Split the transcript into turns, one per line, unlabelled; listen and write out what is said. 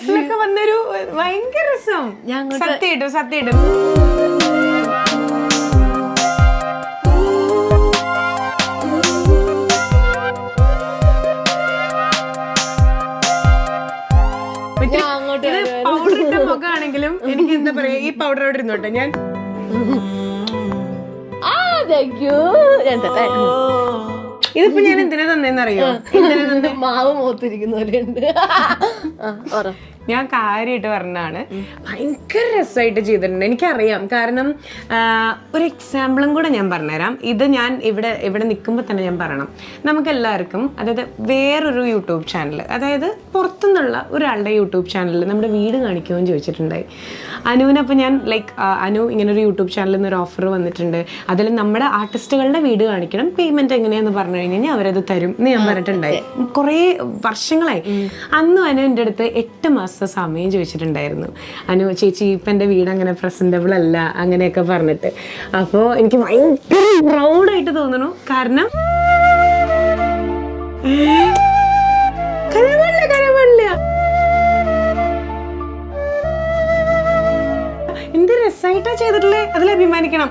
ലൈഫിലൊക്കെ വന്നൊരു ഭയങ്കര രസം.
ഞാൻ അങ്ങോട്ട്
സത്യമായിട്ടും
അങ്ങോട്ട്
പൗഡർ ഇട്ട മുഖമാണെങ്കിലും എനിക്ക് എന്താ പറയാ ഈ പൗഡർ അവിടെ ഇരുന്നോട്ടെ ഞാൻ
ആ താങ്ക് യു ഞാൻ.
ഇതിപ്പോ ഞാൻ എന്തിനാ തന്നെന്നറിയോ
മാവ് മൂത്തിരിക്കുന്ന പോലെ ഉണ്ട് പറ.
ഞാൻ കാര്യമായിട്ട് പറഞ്ഞാണ് ഭയങ്കര രസമായിട്ട് ചെയ്തിട്ടുണ്ട്. എനിക്കറിയാം. കാരണം ഒരു എക്സാമ്പിളും കൂടെ ഞാൻ പറഞ്ഞുതരാം. ഇത് ഞാൻ ഇവിടെ ഇവിടെ നിൽക്കുമ്പോൾ തന്നെ ഞാൻ പറയണം. നമുക്കെല്ലാവർക്കും അതായത് വേറൊരു യൂട്യൂബ് ചാനൽ അതായത് പുറത്തുനിന്നുള്ള ഒരാളുടെ യൂട്യൂബ് ചാനലിൽ നമ്മുടെ വീട് കാണിക്കുമെന്ന് ചോദിച്ചിട്ടുണ്ടായി. അനുവിനപ്പോൾ ഞാൻ ലൈക്ക് അനു ഇങ്ങനെ ഒരു യൂട്യൂബ് ചാനലിൽ നിന്ന് ഒരു ഓഫർ വന്നിട്ടുണ്ട്. അതിൽ നമ്മുടെ ആർട്ടിസ്റ്റുകളുടെ വീട് കാണിക്കണം. പേയ്മെന്റ് എങ്ങനെയാന്ന് പറഞ്ഞു കഴിഞ്ഞാൽ അവരത് തരും എന്ന് ഞാൻ പറഞ്ഞിട്ടുണ്ടായി. കുറേ വർഷങ്ങളായി. അന്നും അനു എന്റെ അടുത്ത് എട്ട് മാസത്തെ സമയം ചോദിച്ചിട്ടുണ്ടായിരുന്നു. അനു ചേച്ചി ഇപ്പം എന്റെ വീട് അങ്ങനെ പ്രസന്റബിൾ അല്ല അങ്ങനെയൊക്കെ പറഞ്ഞിട്ട്. അപ്പോൾ എനിക്ക് ഭയങ്കര പ്രൗഡായിട്ട് തോന്നുന്നു. കാരണം കരമല്ല എന്ത് രസമായിട്ടാ ചെയ്തിട്ടുള്ളത് അതിൽ അഭിമാനിക്കണം.